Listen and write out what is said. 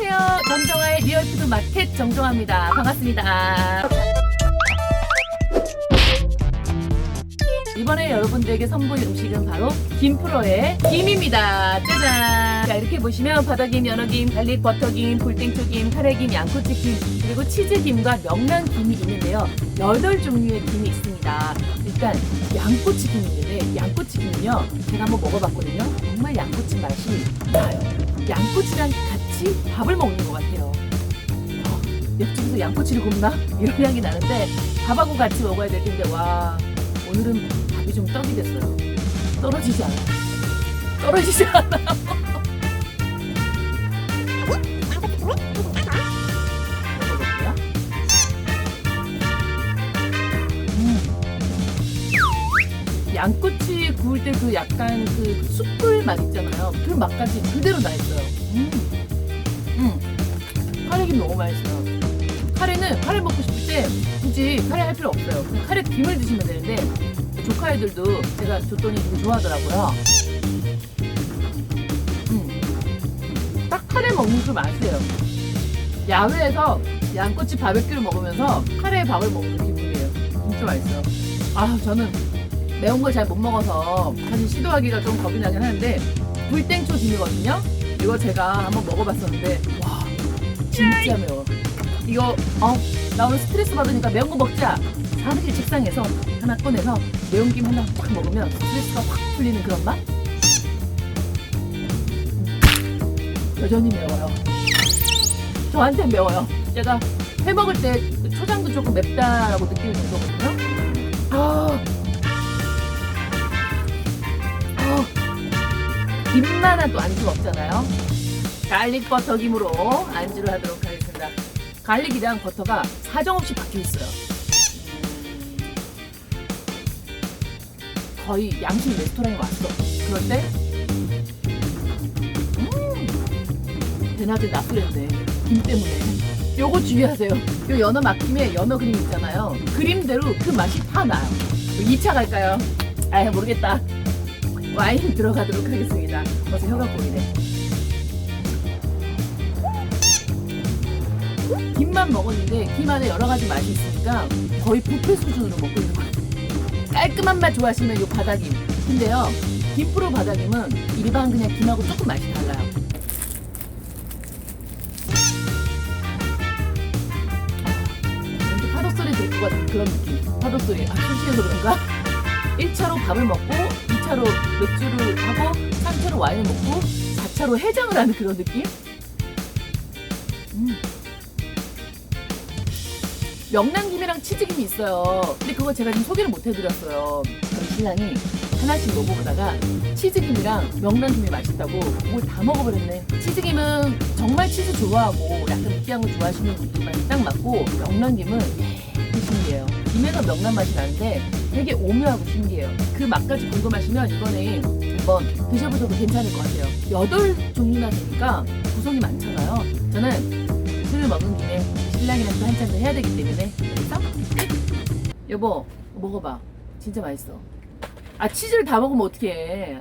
안녕하세요. 정정아의 리얼푸드 마켓 정정아입니다. 반갑습니다. 이번에 여러분들에게 선보일 음식은 바로 김프로의 김입니다. 짜잔! 자, 이렇게 보시면 바다김, 연어김, 갈릭 버터김, 굴땡초김, 카레김, 양꼬치김, 그리고 치즈김과 명란김이 있는데요. 여덟 종류의 김이 있습니다. 일단 양꼬치김이 있는데 양꼬치김은요. 제가 한번 먹어봤거든요. 정말 양꼬치 맛이 나요. 양꼬치랑 같이 밥을 먹는 것 같아요. 어, 옆집에서 양꼬치를 굽나? 이런 향이 나는데 밥하고 같이 먹어야 될 텐데 와 오늘은 밥이 좀 떡이 됐어요. 떨어지지 않아. 떨어지지 않아. 음. 양꼬치 구울 때 그 약간 그 숯불 맛 있잖아요. 그 맛까지 그대로 나 있어요. 음. 음. 카레김 너무 맛있어요. 카레는 카레 먹고 싶을 때 굳이 카레 할 필요 없어요. 그냥 카레 김을 드시면 되는데 조카 애들도 제가 줬더니 되게 좋아하더라고요. 음. 딱 카레 먹는 그 맛이에요. 야외에서 양꼬치 바베큐를 먹으면서 카레 밥을 먹는 기분이에요. 진짜 맛있어요. 아 저는 매운 걸 잘 못 먹어서 사실 시도하기가 좀 겁이 나긴 하는데 불땡초 김이거든요. 이거 제가 한번 먹어봤었는데 와 진짜 매워. 이거 어나 오늘 스트레스 받으니까 매운 거 먹자. 사무실 책상에서 하나 꺼내서 매운 김 하나 딱 먹으면 스트레스가 확 풀리는 그런 맛? 음. 여전히 매워요. 저한테 매워요. 제가 회 먹을 때 초장도 조금 맵다라고 느끼는 정도거든요. 김만한 또 안주가 없잖아요. 갈릭 버터 김으로 안주를 하도록 하겠습니다. 갈릭이랑 버터가 사정없이 박혀 있어요. 거의 양식 레스토랑에 왔어. 그런데 음, 대낮에 나쁘는데 김 때문에 요거 주의하세요. 요 연어 막힘에 연어 그림 있잖아요. 그림대로 그 맛이 다 나요. 2차 갈까요? 아 모르겠다. 와인 들어가도록 하겠습니다. 벌써 혀가 보이네. 김만 먹었는데 김 안에 여러 가지 맛이 있으니까 거의 뷔페 수준으로 먹고 있는 것 같아요. 깔끔한 맛 좋아하시면 요 바닥김. 근데요, 김프로 바닥김은 일반 그냥 김하고 조금 맛이 달라요. 파도 소리 들것 같은 그런 느낌. 파도 소리. 아, 솔직해서 그런가? 1차로 밥을 먹고, 2차로 맥주를 하고, 3차로 와인을 먹고, 4차로 해장을 하는 그런 느낌? 음. 명란김이랑 치즈김이 있어요. 근데 그거 제가 지금 소개를 못 해드렸어요. 저희 신랑이 하나씩 먹어보다가 치즈김이랑 명란김이 맛있다고 그걸 다 먹어버렸네. 치즈김은 정말 치즈 좋아하고 약간 느끼한 거 좋아하시는 분들만 딱 맞고 명란김은 되게 신기해요. 김에서 명란 맛이 나는데 되게 오묘하고 신기해요. 그 맛까지 궁금하시면 이번에 한번 드셔보셔도 괜찮을 것 같아요. 여덟 종류나 되니까 구성이 많잖아요. 저는 술을 먹은 김에 신랑이랑 또 한잔 더 해야 되기 때문에 그래서 여보 먹어봐 진짜 맛있어 아 치즈를 다 먹으면 어떡해